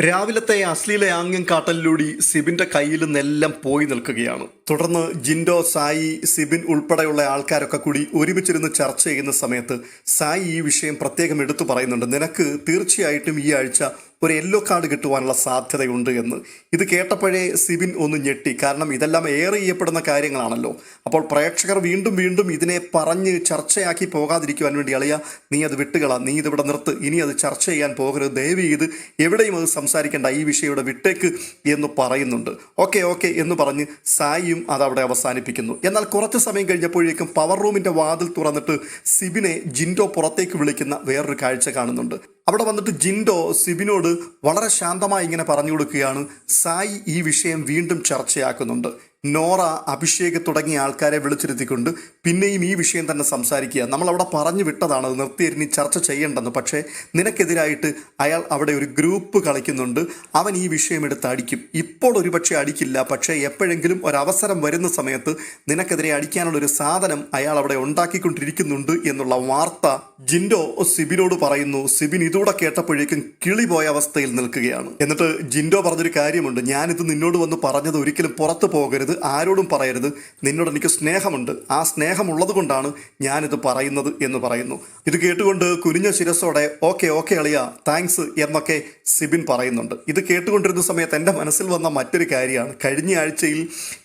രാവിലത്തെ അശ്ലീല ആംഗ്യം കാട്ടലിലൂടെ സിബിന്റെ കയ്യിൽ നിന്നെല്ലാം പോയി നിൽക്കുകയാണ്. തുടർന്ന് ജിൻഡോ സായി സിബിൻ ഉൾപ്പെടെയുള്ള ആൾക്കാരൊക്കെ കൂടി ഒരുമിച്ചിരുന്ന് ചർച്ച ചെയ്യുന്ന സമയത്ത് സായി ഈ വിഷയം പ്രത്യേകം എടുത്തു പറയുന്നുണ്ട്. നിനക്ക് തീർച്ചയായിട്ടും ഈ ആഴ്ച ഒരു യെല്ലോ കാർഡ് കിട്ടുവാനുള്ള സാധ്യതയുണ്ട് എന്ന്. ഇത് കേട്ടപ്പോഴേ സിബിൻ ഒന്ന് ഞെട്ടി. കാരണം ഇതെല്ലാം ഏറെ ചെയ്യപ്പെടുന്ന കാര്യങ്ങളാണല്ലോ. അപ്പോൾ പ്രേക്ഷകർ വീണ്ടും വീണ്ടും ഇതിനെ പറഞ്ഞ് ചർച്ചയാക്കി പോകാതിരിക്കുവാൻ വേണ്ടി അളിയ നീ അത് വിട്ടുകള. നീ ഇതിവിടെ നിർത്ത്. ഇനി അത് ചർച്ച ചെയ്യാൻ പോകരുത്. ദയവ് ചെയ്ത് എവിടെയും അത് സംസാരിക്കേണ്ട. ഈ വിഷയം ഇവിടെ വിട്ടേക്ക് എന്ന് പറയുന്നുണ്ട്. ഓക്കെ ഓക്കെ എന്ന് പറഞ്ഞ് സായിയും അതവിടെ അവസാനിപ്പിക്കുന്നു. എന്നാൽ കുറച്ച് സമയം കഴിഞ്ഞപ്പോഴേക്കും പവർ റൂമിന്റെ വാതിൽ തുറന്നിട്ട് സിബിനെ ജിൻഡോ പുറത്തേക്ക് വിളിക്കുന്ന വേറൊരു കാഴ്ച കാണുന്നുണ്ട്. അവിടെ വന്നിട്ട് ജിൻഡോ സിബിനോട് വളരെ ശാന്തമായി ഇങ്ങനെ പറഞ്ഞു കൊടുക്കുകയാണ്. സായി ഈ വിഷയം വീണ്ടും ചർച്ചയാക്കുന്നുണ്ട്. നോറ അഭിഷേക് തുടങ്ങിയ ആൾക്കാരെ വിളിച്ചിരുത്തിക്കൊണ്ട് പിന്നെയും ഈ വിഷയം തന്നെ സംസാരിക്കുക. നമ്മൾ അവിടെ പറഞ്ഞു വിട്ടതാണ് അത് നിർത്തിയിരുന്ന് ചർച്ച ചെയ്യേണ്ടെന്ന് പക്ഷേ നിനക്കെതിരായിട്ട് അയാൾ അവിടെ ഒരു ഗ്രൂപ്പ് കളിക്കുന്നുണ്ട്. അവൻ ഈ വിഷയം എടുത്ത് അടിക്കും. ഇപ്പോൾ ഒരുപക്ഷെ അടിക്കില്ല. പക്ഷേ എപ്പോഴെങ്കിലും ഒരവസരം വരുന്ന സമയത്ത് നിനക്കെതിരെ അടിക്കാനുള്ള ഒരു സാധനം അയാൾ അവിടെ ഉണ്ടാക്കിക്കൊണ്ടിരിക്കുന്നുണ്ട് എന്നുള്ള വാർത്ത ജിൻഡോ സിബിനോട് പറയുന്നു. സിബിൻ ഇതൂടെ കേട്ടപ്പോഴേക്കും കിളി പോയ അവസ്ഥയിൽ നിൽക്കുകയാണ്. എന്നിട്ട് ജിൻഡോ പറഞ്ഞൊരു കാര്യമുണ്ട്. ഞാനിത് നിന്നോട് വന്ന് പറഞ്ഞത് ഒരിക്കലും പുറത്തു പോകരുത്. ആരോടും പറയരുത്. നിന്നോട് എനിക്ക് സ്നേഹമുണ്ട്. ആ സ്നേഹമുള്ളത് കൊണ്ടാണ് ഞാനിത് പറയുന്നത് എന്ന് പറയുന്നു. ഇത് കേട്ടുകൊണ്ട് കുനിഞ്ഞ ശിരസോടെ ഓക്കെ ഓക്കെ അളിയ താങ്ക്സ് എന്നൊക്കെ സിബിൻ പറയുന്നുണ്ട്. ഇത് കേട്ടുകൊണ്ടിരുന്ന സമയത്ത് എന്റെ മനസ്സിൽ വന്ന മറ്റൊരു കാര്യമാണ്. കഴിഞ്ഞ ആഴ്ചയിൽ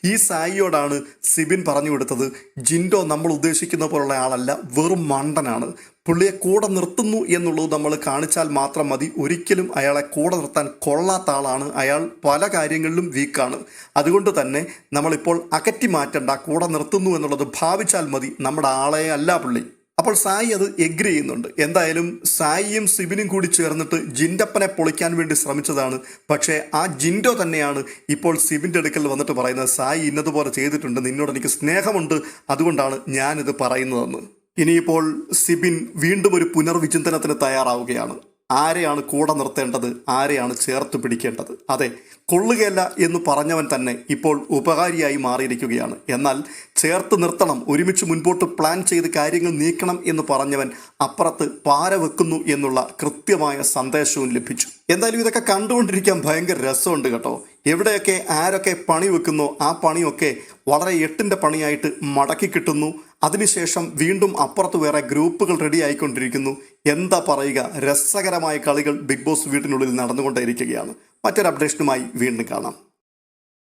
ഈ സായിയോടാണ് സിബിൻ പറഞ്ഞു കൊടുത്തത് ജിൻഡോ നമ്മൾ ഉദ്ദേശിക്കുന്ന പോലുള്ള ആളല്ല വെറും മണ്ടനാണ്. പുള്ളിയെ കൂടെ നിർത്തുന്നു എന്നുള്ളത് നമ്മൾ കാണിച്ചാൽ മാത്രം മതി. ഒരിക്കലും അയാളെ കൂടെ നിർത്താൻ കൊള്ളാത്ത ആളാണ്. അയാൾ പല കാര്യങ്ങളിലും വീക്കാണ്. അതുകൊണ്ട് തന്നെ നമ്മളിപ്പോൾ അകറ്റി മാറ്റണ്ട കൂടെ നിർത്തുന്നു എന്നുള്ളത് ഭാവിച്ചാൽ മതി. നമ്മുടെ ആളെ അല്ല പുള്ളി. അപ്പോൾ സായി അത് എഗ്രി ചെയ്യുന്നുണ്ട്. എന്തായാലും സായിയും സിബിനും കൂടി ചേർന്നിട്ട് ജിൻഡപ്പനെ പൊളിക്കാൻ വേണ്ടി ശ്രമിച്ചതാണ്. പക്ഷേ ആ ജിൻഡോ തന്നെയാണ് ഇപ്പോൾ സിബിന്റെ അടുക്കൽ വന്നിട്ട് പറയുന്നത് സായി ഇന്നതുപോലെ ചെയ്തിട്ടുണ്ട്. നിന്നോട് എനിക്ക് സ്നേഹമുണ്ട്. അതുകൊണ്ടാണ് ഞാനിത് പറയുന്നതെന്ന്. ഇനിയിപ്പോൾ സിബിൻ വീണ്ടും ഒരു പുനർവിചിന്തനത്തിന് തയ്യാറാവുകയാണ്. ആരെയാണ് കൂടെ നിർത്തേണ്ടത്? ആരെയാണ് ചേർത്ത് പിടിക്കേണ്ടത്? അതെ കൊള്ളുകയല്ല എന്ന് പറഞ്ഞവൻ തന്നെ ഇപ്പോൾ ഉപകാരിയായി മാറിയിരിക്കുകയാണ്. എന്നാൽ ചേർത്ത് നിർത്തണം ഒരുമിച്ച് മുൻപോട്ട് പ്ലാൻ ചെയ്ത് കാര്യങ്ങൾ നീക്കണം എന്ന് പറഞ്ഞവൻ അപ്പുറത്ത് പാര വെക്കുന്നു എന്നുള്ള കൃത്യമായ സന്ദേശവും ലഭിച്ചു. എന്തായാലും ഇതൊക്കെ കണ്ടുകൊണ്ടിരിക്കാൻ ഭയങ്കര രസമുണ്ട് കേട്ടോ. എവിടെയൊക്കെ ആരൊക്കെ പണി വെക്കുന്നോ ആ പണിയൊക്കെ വളരെ എട്ടിന്റെ പണിയായിട്ട് മടക്കി കിട്ടുന്നു. അതിനുശേഷം വീണ്ടും അപ്പുറത്ത് വേറെ ഗ്രൂപ്പുകൾ റെഡി ആയിക്കൊണ്ടിരിക്കുന്നു. എന്താ പറയുക? രസകരമായ കളികൾ ബിഗ് ബോസ് വീട്ടിനുള്ളിൽ നടന്നുകൊണ്ടേയിരിക്കുകയാണ്. മറ്റൊരു അപ്ഡേഷനുമായി വീണ്ടും കാണാം.